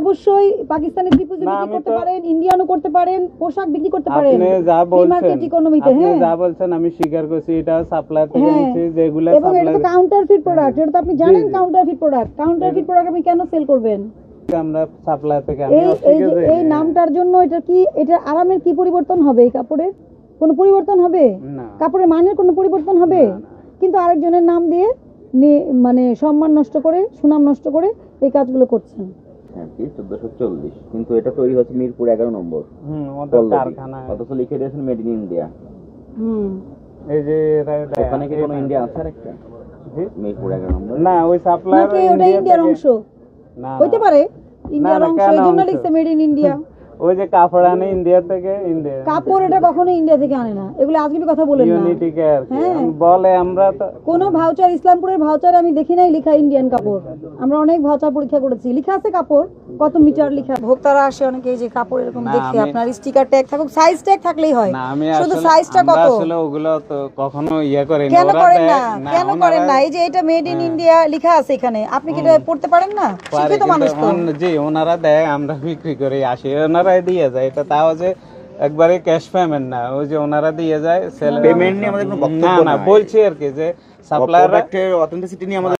অবশ্যই পাকিস্তানি ত্রিপুজি না, বিক্রি করতে পারেন ইন্ডিয়ানও করতে পারেন পোশাক বিক্রি করতে পারেন আপনি যা বলছেন market economy তে, আপনি হ্যাঁ। যা বলছেন আমি স্বীকার করছি এটা সাপ্লাই থেকে হ্যাঁ। যেগুলো এবং এটা তো কাউন্টারফিট প্রোডাক্ট এটা তো আপনি জানেন কাউন্টারফিট প্রোডাক্ট কাউন্টারফিট প্রোডাক্ট আপনি কেন সেল করবেন? আমরা সাপ্লাই থেকে আমি এই এই অস্বীকার যে করি এই না। নামটার জন্য এটা কি এটা আরামের কি পরিবর্তন হবে এই কাপড়ের? কোনো পরিবর্তন হবে? না। কাপড়ের মানের কোনো পরিবর্তন হবে। কিন্তু আরেকজনের নাম দিয়ে মানে সম্মান নষ্ট করে সুনাম নষ্ট করে এই কাজগুলো করছেন। হ্যাঁ চোদ্দশো চল্লিশ। কিন্তু এটা তৈরি হচ্ছে মিরপুর এগারো নম্বর। অথচ লিখে দিয়েছেন মেড ইন ইন্ডিয়া। হুম। এই যে এটা এটা- ওখানে কি কোনো ইন্ডিয়া আছে একটা মিরপুর এগারো নম্বর। না ওই সাপ্লাই ইন্ডিয়ার অংশ? না হইতে পারে। ইন্ডিয়ার অংশ এই জন্য লিখছে মেড ইন ইন্ডিয়া। ওই যে কাপড় আনে ইন্ডিয়া থেকে ইন্ডিয়া কাপড় এটা কখনো ইন্ডিয়া থেকে আনে না। এগুলো কথা বলেন না। ইউনিটি কেয়ার হ্যাঁ। বলে আমরা তো কোনো ভাউচার ইসলামপুরের ভাউচার আমি দেখি নাই লেখা ইন্ডিয়ান কাপড়। আমরা অনেক ভাউচার পরীক্ষা করেছি। লেখা আছে কাপড় কত মিটার লেখা। ভোক্তারা আসে অনেকে যে কাপড় এরকম দেখে আপনার স্টিকার ট্যাগ থাকুক সাইজ ট্যাগ থাকলেই হয়। শুধু সাইজটা কত? আসলে ওগুলো তো কখনো ইয়ে করি না কেন করেন না? কেন করেন না? এই যে এটা মেড ইন ইন্ডিয়া লেখা আছে এখানে। আপনি কি এটা পড়তে পারেন না? শিক্ষিত মানুষ তো। জি ওনারা দেয় আমরা বিক্রি করে আসি। ওনারাই দিয়ে যায় এটা তাও যে একবারে ক্যাশ পেমেন্ট না ওই যে ওনারা দিয়ে যায় সেল Payment নিয়ে আমাদের কোনো বক্তব্য না না নাই। বলছি আর কি যে সাপ্লায়াররা প্রোডাক্টের অথেন্টিসিটি নিয়ে আমাদের